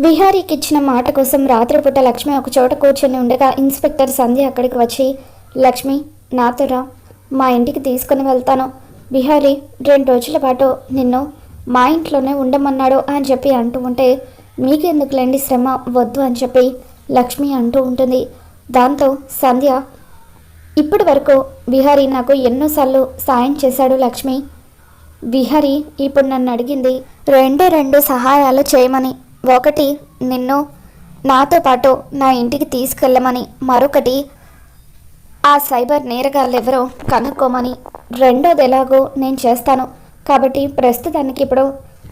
విహారీకి ఇచ్చిన మాట కోసం రాత్రిపూట లక్ష్మి ఒక చోట కూర్చొని ఉండగా ఇన్స్పెక్టర్ సంధ్య అక్కడికి వచ్చి లక్ష్మి నాతో రా. మా ఇంటికి తీసుకుని వెళ్తాను. బిహారీ రెండు రోజుల పాటు నిన్ను మా ఇంట్లోనే ఉండమన్నాడు అని చెప్పి అంటూ ఉంటే మీకెందుకులేండి శ్రమ? వద్దు అని చెప్పి లక్ష్మి అంటూ ఉంటుంది. దాంతో సంధ్య ఇప్పటి వరకు బిహారీ నాకు ఎన్నోసార్లు సాయం చేశాడు లక్ష్మి. బిహారీ ఇప్పుడు నన్ను అడిగింది రెండే రెండు సహాయాలు చేయమని. ఒకటి నిన్ను నాతో పాటు నా ఇంటికి తీసుకెళ్ళమని మరొకటి ఆ సైబర్ నేరగాళ్ళెవరో కనుక్కోమని. రెండోది ఎలాగో నేను చేస్తాను. కాబట్టి ప్రస్తుతానికి ఇప్పుడు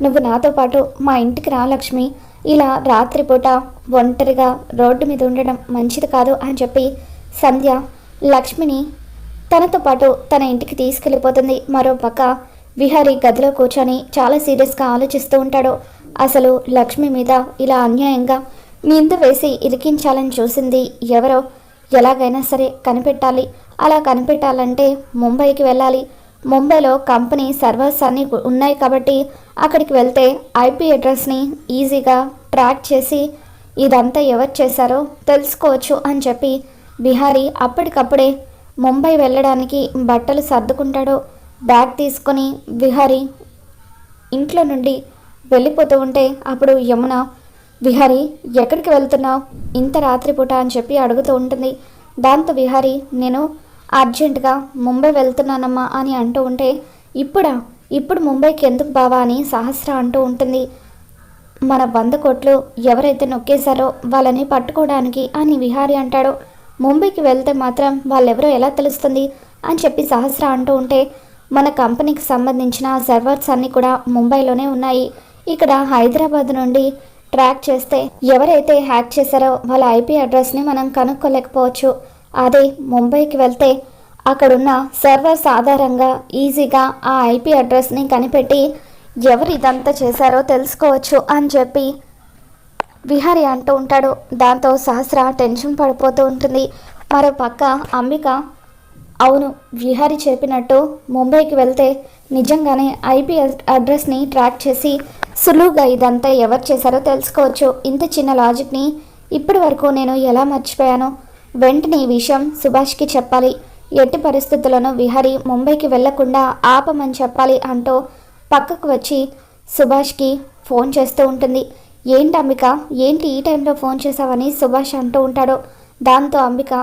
నువ్వు నాతో పాటు మా ఇంటికి రా లక్ష్మి. ఇలా రాత్రిపూట ఒంటరిగా రోడ్డు మీద ఉండడం మంచిది కాదు అని చెప్పి సంధ్య లక్ష్మిని తనతో పాటు తన ఇంటికి తీసుకెళ్ళిపోతుంది. మరో పక్క విహారీ గదిలో కూర్చొని చాలా సీరియస్గా ఆలోచిస్తూ ఉంటాడు. అసలు లక్ష్మి మీద ఇలా అన్యాయంగా నింద వేసి ఇరికించాలని చూసింది ఎవరో. ఎలాగైనా సరే కనిపెట్టాలి. అలా కనిపెట్టాలంటే ముంబైకి వెళ్ళాలి. ముంబైలో కంపెనీ సర్వర్స్ అన్నీ ఉన్నాయి కాబట్టి అక్కడికి వెళ్తే ఐపీ అడ్రస్ని ఈజీగా ట్రాక్ చేసి ఇదంతా ఎవరు చేశారో తెలుసుకోవచ్చు అని చెప్పి బిహారీ అప్పటికప్పుడే ముంబై వెళ్ళడానికి బట్టలు సర్దుకుంటాడో బ్యాగ్ తీసుకొని బిహారీ ఇంట్లో నుండి వెళ్ళిపోతూ ఉంటే అప్పుడు యమున విహారీ ఎక్కడికి వెళ్తున్నావు? ఇంత రాత్రిపూట అని చెప్పి అడుగుతూ ఉంటుంది. దాంతో విహారీ నేను అర్జెంటుగా ముంబై వెళ్తున్నానమ్మా అని అంటూ ఉంటే ఇప్పుడా? ఇప్పుడు ముంబైకి ఎందుకు బావా? అని సహస్ర అంటూ ఉంటుంది. మన వంద కోట్లు ఎవరైతే నొక్కేశారో వాళ్ళని పట్టుకోవడానికి అని విహారీ అంటాడు. ముంబైకి వెళ్తే మాత్రం వాళ్ళెవరో ఎలా తెలుస్తుంది? అని చెప్పి సహస్ర అంటూ ఉంటే మన కంపెనీకి సంబంధించిన సర్వర్స్ అన్నీ కూడా ముంబైలోనే ఉన్నాయి. ఇక్కడ హైదరాబాద్ నుండి ట్రాక్ చేస్తే ఎవరైతే హ్యాక్ చేశారో వాళ్ళ ఐపీ అడ్రస్ని మనం కనుక్కోలేకపోవచ్చు. అదే ముంబైకి వెళ్తే అక్కడున్న సర్వర్స్ ఆధారంగా ఈజీగా ఆ ఐపీ అడ్రస్ని కనిపెట్టి ఎవరు ఇదంతా చేశారో తెలుసుకోవచ్చు అని చెప్పి విహారి అంటూ ఉంటాడు. దాంతో సహస్ర టెన్షన్ పడిపోతూ ఉంటుంది. మరో పక్క అంబిక అవును విహారి చెప్పినట్టు ముంబైకి వెళ్తే నిజంగానే ఐపీ అడ్రస్ని ట్రాక్ చేసి సులువుగా ఇదంతా ఎవరు చేశారో తెలుసుకోవచ్చు. ఇంత చిన్న లాజిక్ని ఇప్పటి వరకు నేను ఎలా మర్చిపోయాను వెంటనే ఈ విషయం సుభాష్కి చెప్పాలి. ఎట్టి పరిస్థితులను విహారి ముంబైకి వెళ్ళకుండా ఆపమని చెప్పాలి అంటూ పక్కకు వచ్చి సుభాష్కి ఫోన్ చేస్తూ ఉంటుంది. ఏంటి అంబిక? ఏంటి ఈ టైంలో ఫోన్ చేసావని సుభాష్ అంటూ ఉంటాడు. దాంతో అంబిక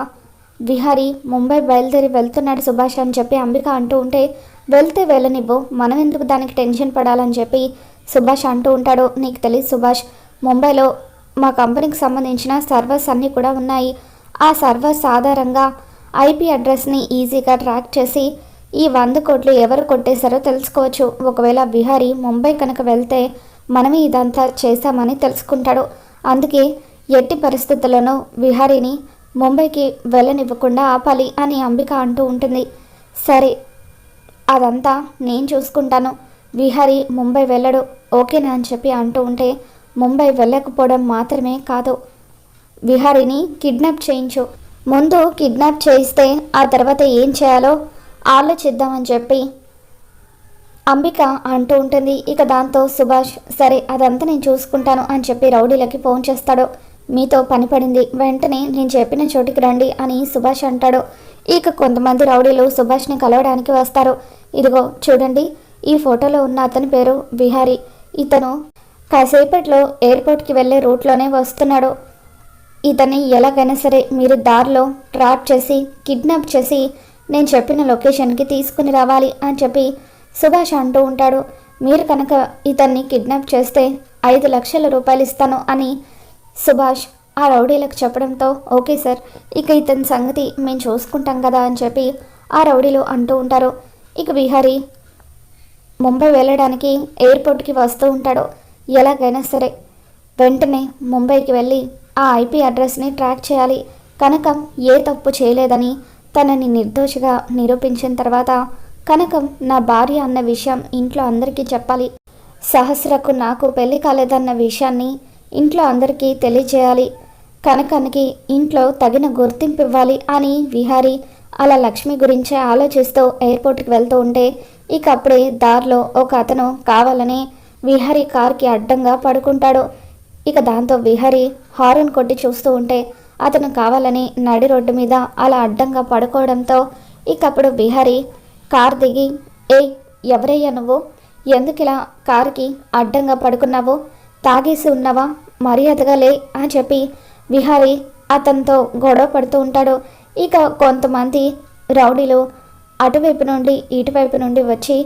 విహారి ముంబై బయలుదేరి వెళ్తున్నాడు సుభాష్ అని చెప్పి అంబిక అంటూ ఉంటే వెళ్తే వెళ్ళనివ్వు మనం ఎందుకు దానికి టెన్షన్ పడాలని చెప్పి సుభాష్ అంటూ ఉంటాడు. నీకు తెలియదు సుభాష్ ముంబైలో మా కంపెనీకి సంబంధించిన సర్వర్స్ అన్నీ కూడా ఉన్నాయి. ఆ సర్వర్స్ ఆధారంగా ఐపీ అడ్రస్ని ఈజీగా ట్రాక్ చేసి ఈ వంద కోట్లు ఎవరు కొట్టేశారో తెలుసుకోవచ్చు. ఒకవేళ విహారీ ముంబై కనుక వెళ్తే మనమే ఇదంతా చేశామని తెలుసుకుంటాడు. అందుకే ఎట్టి పరిస్థితుల్లోనూ విహారీని ముంబైకి వెళ్ళనివ్వకుండా ఆపాలి అని అంబిక అంటూ ఉంటుంది. సరే అదంతా నేను చూసుకుంటాను. విహారీ ముంబై వెళ్ళడు. ఓకేనా అని చెప్పి అంటూ ఉంటే ముంబై వెళ్ళకపోవడం మాత్రమే కాదు. విహారీని కిడ్నాప్ చేయించు. ముందు కిడ్నాప్ చేయిస్తే ఆ తర్వాత ఏం చేయాలో ఆలోచిద్దామని చెప్పి అంబిక అంటూ ఉంటుంది. ఇక దాంతో సుభాష్ సరే అదంతా నేను చూసుకుంటాను అని చెప్పి రౌడీలకి ఫోన్ చేస్తాడు. మీతో పని పడింది. వెంటనే నేను చెప్పిన చోటికి రండి అని సుభాష్ అంటాడు. ఇక కొంతమంది రౌడీలు సుభాష్ని కలవడానికి వస్తారు. ఇదిగో చూడండి ఈ ఫోటోలో ఉన్న అతని పేరు విహారీ. ఇతను కాసేపట్లో ఎయిర్పోర్ట్కి వెళ్ళే రూట్లోనే వస్తున్నాడు. ఇతన్ని ఎలాగైనా సరే మీరు దారిలో ట్రాప్ చేసి కిడ్నాప్ చేసి నేను చెప్పిన లొకేషన్కి తీసుకుని రావాలి అని చెప్పి సుభాష్ అంటూ ఉంటాడు. మీరు కనుక ఇతన్ని కిడ్నాప్ చేస్తే ఐదు లక్షల రూపాయలు ఇస్తాను అని సుభాష్ ఆ రౌడీలకు చెప్పడంతో ఓకే సార్ ఇక ఇతని సంగతి మేము చూసుకుంటాం కదా అని చెప్పి ఆ రౌడీలు అంటూ ఉంటారు. ఇక విహారీ ముంబై వెళ్ళడానికి ఎయిర్పోర్ట్కి వస్తూ ఉంటాడు. ఎలాగైనా సరే వెంటనే ముంబైకి వెళ్ళి ఆ ఐపీ అడ్రస్ని ట్రాక్ చేయాలి. కనకం ఏ తప్పు చేయలేదని తనని నిర్దోషిగా నిరూపించిన తర్వాత కనకం నా భార్య అన్న విషయం ఇంట్లో అందరికీ చెప్పాలి. సహస్రకు నాకు పెళ్ళి కాలేదన్న విషయాన్ని ఇంట్లో అందరికీ తెలియచేయాలి కనకానికి ఇంట్లో తగిన గుర్తింపు ఇవ్వాలి అని విహారి అలా లక్ష్మి గురించే ఆలోచిస్తూ ఎయిర్పోర్ట్కి వెళ్తూ ఉంటే ఇక అప్పుడే దారిలో ఒక అతను కావాలని విహారి కార్కి అడ్డంగా పడుకుంటాడు. ఇక దాంతో విహారి హారన్ కొట్టి చూస్తూ ఉంటే అతను కావాలని నడి రోడ్డు మీద అలా అడ్డంగా పడుకోవడంతో ఇక అప్పుడు విహారి కార్ దిగి ఏ ఎవరయ్యా నువ్వు? ఎందుకు ఇలా కార్కి అడ్డంగా పడుకున్నావు? తాగేసి ఉన్నావా? మర్యాదగా లే అని చెప్పి విహారి అతనితో గొడవ పడుతూ ఉంటాడు. ఇక కొంతమంది రౌడీలు అటువైపు నుండి ఇటువైపు నుండి వచ్చి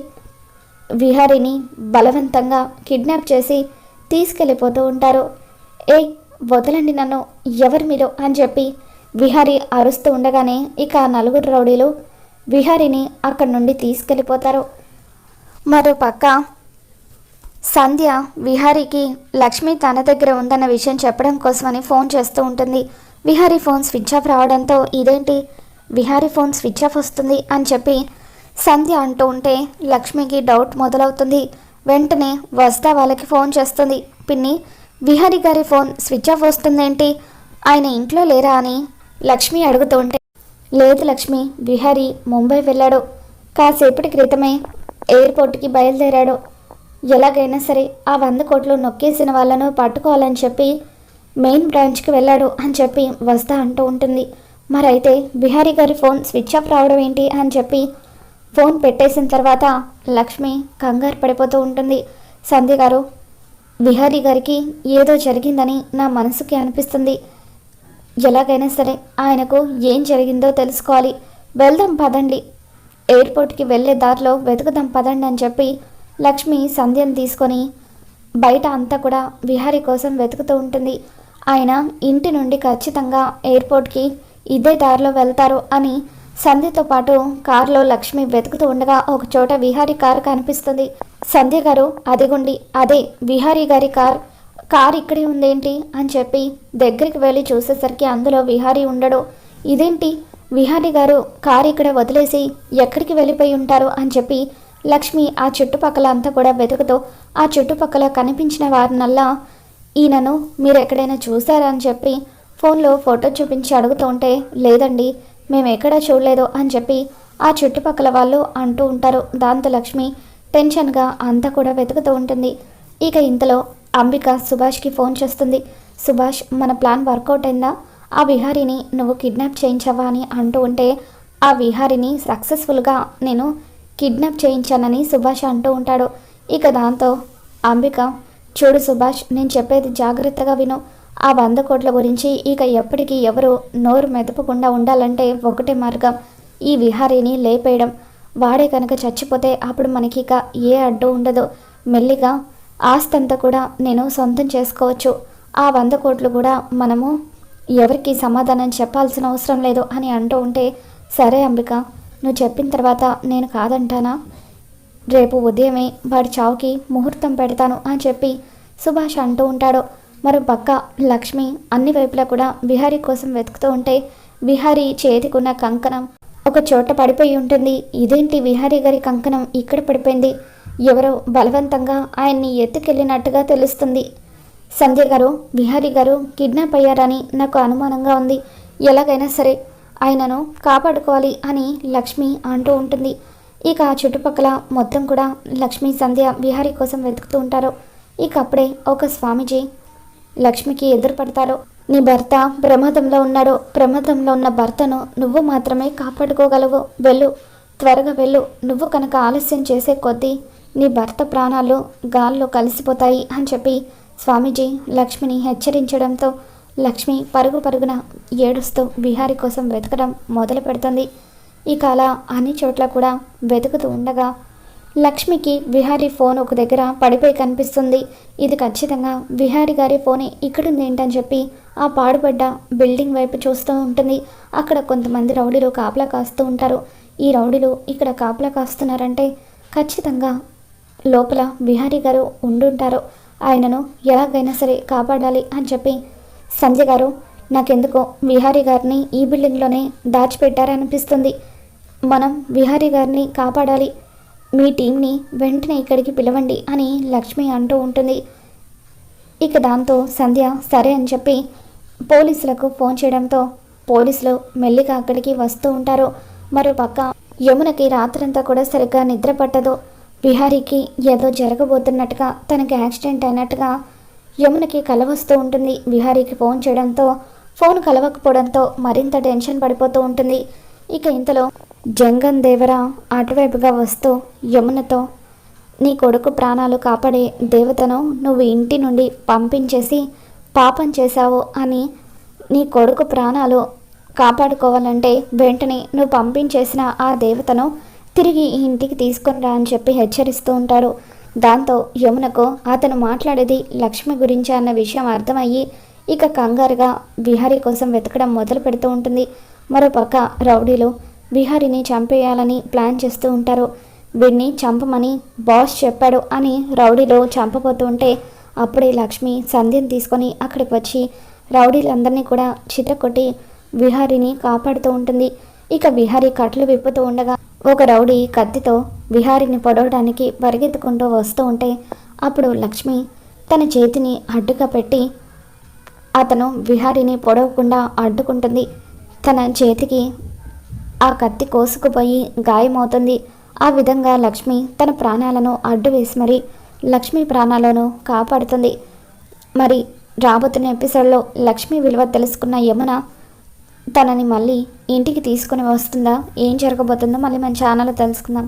విహారిని బలవంతంగా కిడ్నాప్ చేసి తీసుకెళ్ళిపోతూ ఉంటారు. ఏ వదలండి నన్ను ఎవరు మీరు? అని చెప్పి విహారి అరుస్తూ ఉండగానే ఇక నలుగురు రౌడీలు విహారిని అక్కడి నుండి తీసుకెళ్ళిపోతారు. మరో పక్క సంధ్య విహారీకి లక్ష్మి తన దగ్గర ఉందన్న విషయం చెప్పడం కోసమని ఫోన్ చేస్తూ ఉంటుంది. విహారీ ఫోన్ స్విచ్ ఆఫ్ రావడంతో ఇదేంటి? విహారీ ఫోన్ స్విచ్ ఆఫ్ వస్తుంది అని చెప్పి సంధ్య అంటూ ఉంటే లక్ష్మికి డౌట్ మొదలవుతుంది. వెంటనే వస్తా వాళ్ళకి ఫోన్ చేస్తుంది. పిన్ని విహారీ గారి ఫోన్ స్విచ్ ఆఫ్ వస్తుందేంటి? ఆయన ఇంట్లో లేరా అని లక్ష్మి అడుగుతూ ఉంటే లేదు లక్ష్మి విహారీ ముంబై వెళ్ళాడు. కాసేపటి క్రితమే ఎయిర్పోర్ట్కి బయలుదేరాడు. ఎలాగైనా సరే ఆ వంద కోట్లు నొక్కేసిన వాళ్ళను పట్టుకోవాలని చెప్పి మెయిన్ బ్రాంచ్కి వెళ్ళాడు అని చెప్పి వస్తా అంటూ ఉంటుంది. మరైతే బిహారీ గారి ఫోన్ స్విచ్ ఆఫ్ రావడం ఏంటి అని చెప్పి ఫోన్ పెట్టేసిన తర్వాత లక్ష్మి కంగారు పడిపోతూ ఉంటుంది. సంధ్య గారు బిహారీ గారికి ఏదో జరిగిందని నా మనసుకి అనిపిస్తుంది. ఎలాగైనా సరే ఆయనకు ఏం జరిగిందో తెలుసుకోవాలి. వెళ్దాం పదండి. ఎయిర్పోర్ట్కి వెళ్ళే దారిలో వెతుకుదాం పదండి అని చెప్పి లక్ష్మి సంధ్యను తీసుకొని బయట అంతా కూడా విహారీ కోసం వెతుకుతూ ఉంటుంది. ఆయన ఇంటి నుండి ఖచ్చితంగా ఎయిర్పోర్ట్కి ఇదే దారిలో వెళ్తారు అని సంధ్యతో పాటు కారులో లక్ష్మి వెతుకుతూ ఉండగా ఒక చోట విహారీ కారు కనిపిస్తుంది. సంధ్య గారు అదిగుండి అదే విహారీ గారి కార్. కార్ ఇక్కడే ఉందేంటి? అని చెప్పి దగ్గరికి వెళ్ళి చూసేసరికి అందులో విహారీ ఉండడు. ఇదేంటి? విహారీ గారు కారు ఇక్కడ వదిలేసి ఎక్కడికి వెళ్ళిపోయి ఉంటారు? అని చెప్పి లక్ష్మి ఆ చుట్టుపక్కల అంతా కూడా వెతుకుతూ ఆ చుట్టుపక్కల కనిపించిన వారినల్లా ఈయనను మీరు ఎక్కడైనా చూసారా అని చెప్పి ఫోన్లో ఫోటో చూపించి అడుగుతూ ఉంటే లేదండి మేము ఎక్కడా చూడలేదు అని చెప్పి ఆ చుట్టుపక్కల వాళ్ళు అంటూ ఉంటారు. దాంతో లక్ష్మి టెన్షన్గా అంతా కూడా వెతుకుతూ ఉంటుంది. ఇక ఇంతలో అంబిక సుభాష్కి ఫోన్ చేస్తుంది. సుభాష్ మన ప్లాన్ వర్కౌట్ అయిందా? ఆ విహారిని నువ్వు కిడ్నాప్ చేయించావా? అని అంటూ ఉంటే ఆ విహారిని సక్సెస్ఫుల్గా నేను కిడ్నాప్ చేయించానని సుభాష్ అంటూ ఉంటాడు. ఇక దాంతో అంబిక చూడు సుభాష్ నేను చెప్పేది జాగ్రత్తగా విను. ఆ వంద కోట్ల గురించి ఇక ఎప్పటికీ ఎవరు నోరు మెదపకుండా ఉండాలంటే ఒకటే మార్గం ఈ విహారీని లేపేయడం. వాడే కనుక చచ్చిపోతే అప్పుడు మనకి ఇక ఏ అడ్డు ఉండదు. మెల్లిగా ఆస్తి అంతా కూడా నేను సొంతం చేసుకోవచ్చు. ఆ వంద కోట్లు కూడా మనము ఎవరికి సమాధానం చెప్పాల్సిన అవసరం లేదు అని అంటూ ఉంటే సరే అంబిక నువ్వు చెప్పిన తర్వాత నేను కాదంటానా? రేపు ఉదయమే వాడి చావుకి ముహూర్తం పెడతాను అని చెప్పి సుభాష్ అంటూ ఉంటాడు. మరో పక్క లక్ష్మి అన్ని వైపులా కూడా విహారీ కోసం వెతుకుతూ ఉంటే విహారీ చేతికున్న కంకణం ఒక చోట పడిపోయి ఉంటుంది. ఇదేంటి విహారీ గారి కంకణం? ఇక్కడ పడిపోయింది. ఎవరో బలవంతంగా ఆయన్ని ఎత్తుకెళ్ళినట్టుగా తెలుస్తుంది. సంధ్య గారు విహారీ గారు కిడ్నాప్ అయ్యారని నాకు అనుమానంగా ఉంది. ఎలాగైనా సరే ఆయనను కాపాడుకోవాలి అని లక్ష్మి అంటూ ఉంటుంది. ఇక చుట్టుపక్కల మొత్తం కూడా లక్ష్మి సంధ్య విహారీ కోసం వెతుకుతూ ఉంటారు. ఇక అప్పుడే ఒక స్వామీజీ లక్ష్మికి ఎదురుపడతారు నీ భర్త ప్రమాదంలో ఉన్నాడు. ప్రమాదంలో ఉన్న భర్తను నువ్వు మాత్రమే కాపాడుకోగలవు. వెళ్ళు. త్వరగా వెళ్ళు. నువ్వు కనుక ఆలస్యం చేసే కొద్దీ నీ భర్త ప్రాణాలు గాల్లో కలిసిపోతాయి అని చెప్పి స్వామీజీ లక్ష్మిని హెచ్చరించడంతో లక్ష్మి పరుగు పరుగున ఏడుస్తూ విహారి కోసం వెతకడం మొదలు పెడుతుంది. ఇక అలా అన్ని చోట్ల కూడా వెతుకుతూ ఉండగా లక్ష్మికి విహారీ ఫోన్ ఒక దగ్గర పడిపోయి కనిపిస్తుంది. ఇది ఖచ్చితంగా విహారీ గారి ఫోనే. ఇక్కడుంది ఏంటని చెప్పి ఆ పాడుపడ్డ బిల్డింగ్ వైపు చూస్తూ ఉంటుంది. అక్కడ కొంతమంది రౌడీలు కాపలా కాస్తూ ఉంటారు. ఈ రౌడీలు ఇక్కడ కాపలా కాస్తున్నారంటే ఖచ్చితంగా లోపల విహారీ గారు ఉండుంటారు. ఆయనను ఎలాగైనా సరే కాపాడాలి అని చెప్పి సంజయ్ గారు నాకెందుకో విహారీ గారిని ఈ బిల్డింగ్లోనే దాచిపెట్టారనిపిస్తుంది. మనం విహారీ గారిని కాపాడాలి. మీ టీంని వెంటనే ఇక్కడికి పిలవండి అని లక్ష్మి అంటూ ఉంటుంది. ఇక దాంతో సంధ్య సరే అని చెప్పి పోలీసులకు ఫోన్ చేయడంతో పోలీసులు మెల్లిగా అక్కడికి వస్తూ ఉంటారు. మరో పక్క యమునకి రాత్రంతా కూడా సరిగ్గా నిద్ర పట్టదు. విహారీకి ఏదో జరగబోతున్నట్టుగా తనకి యాక్సిడెంట్ అయినట్టుగా యమునకి కల వస్తూ ఉంటుంది. విహారీకి ఫోన్ చేయడంతో ఫోన్ కలవకపోవడంతో మరింత టెన్షన్ పడిపోతూ ఉంటుంది. ఇక ఇంతలో జంగన్ దేవర అటువైపుగా వస్తూ యమునతో నీ కొడుకు ప్రాణాలు కాపాడే దేవతను నువ్వు ఇంటి నుండి పంపించేసి పాపం చేశావు అని నీ కొడుకు ప్రాణాలు కాపాడుకోవాలంటే వెంటనే నువ్వు పంపించేసిన ఆ దేవతను తిరిగి ఈ ఇంటికి తీసుకుని రా అని చెప్పి హెచ్చరిస్తూ ఉంటారు. దాంతో యమునకు అతను మాట్లాడేది లక్ష్మి గురించి అన్న విషయం అర్థమయ్యి ఇక కంగారుగా విహారీ కోసం వెతకడం మొదలు పెడుతూ ఉంటుంది. మరోపక్క రౌడీలు విహారీని చంపేయాలని ప్లాన్ చేస్తూ ఉంటారు. వీడిని చంపమని బాస్ చెప్పాడు అని రౌడీలో చంపబోతూ ఉంటే అప్పుడే లక్ష్మి సంధ్యను తీసుకొని అక్కడికి వచ్చి రౌడీలందరినీ కూడా చితకొట్టి విహారీని కాపాడుతూ ఉంటుంది. ఇక విహారీ కట్లు విప్పుతూ ఉండగా ఒక రౌడీ కత్తితో విహారిని పొడవడానికి పరిగెత్తుకుంటూ వస్తూ ఉంటే అప్పుడు లక్ష్మి తన చేతిని అడ్డుగా పెట్టి అతను విహారిని పొడవకుండా అడ్డుకుంటుంది. తన చేతికి ఆ కత్తి కోసుకుపోయి గాయమవుతుంది. ఆ విధంగా లక్ష్మి తన ప్రాణాలను అడ్డు వేసి మరి లక్ష్మి ప్రాణాలను కాపాడుతుంది. మరి రాబోతున్న ఎపిసోడ్లో లక్ష్మి విలువ తెలుసుకున్న యమున తనని మళ్ళీ ఇంటికి తీసుకుని వస్తుందా? ఏం జరగబోతుందో మళ్ళీ మన ఛానల్లో తెలుసుకుందాం.